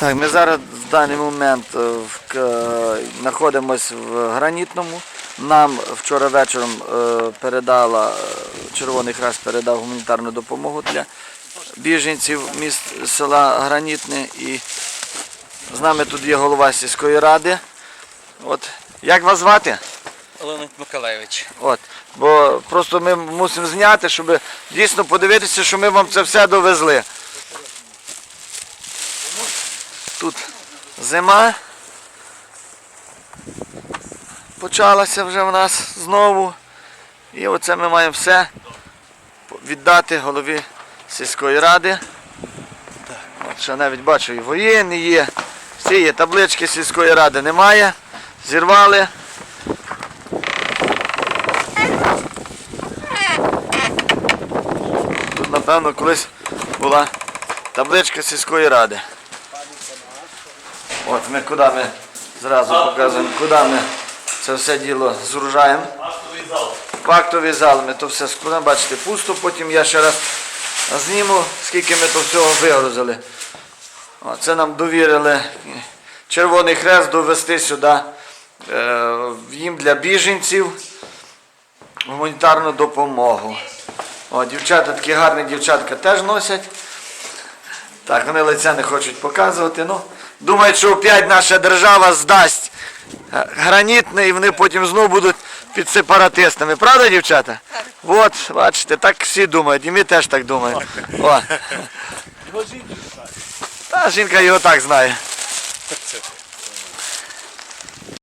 Так, ми зараз в даний момент е, знаходимося в гранітному. Нам вчора вечором е, передала е, Червоний Хрест передав гуманітарну допомогу для біженців міст села Гранітне. І з нами тут є голова сільської ради. От. Як вас звати? Леонід Миколаївич. От. Бо просто ми мусимо зняти, щоб дійсно подивитися, що ми вам це все довезли. Тут зима. Почалася вже в нас знову. І оце ми маємо все віддати голові сільської ради. От ще навіть бачу, і воєнні є. Всі є, таблички сільської ради немає. Зірвали. Тут, напевно, колись була табличка сільської ради. От ми куди ми зразу показуємо, куди ми це все діло згружаємо. В актовий зал ми то все складаємо, бачите, пусто, потім я ще раз зніму, скільки ми то всього вигрузили. О, Це нам довірили Червоний Хрест довести сюди е, їм для біженців гуманітарну допомогу. О, дівчата, такі гарні дівчатка теж носять. Так, вони лиця не хочуть показувати. Ну, думають, що опять наша держава здасть е, гранітне і вони потім знову будуть під сепаратистами. Правда, дівчата? От, бачите, так всі думають, і ми теж так думаємо. О. Та жінка його так знає.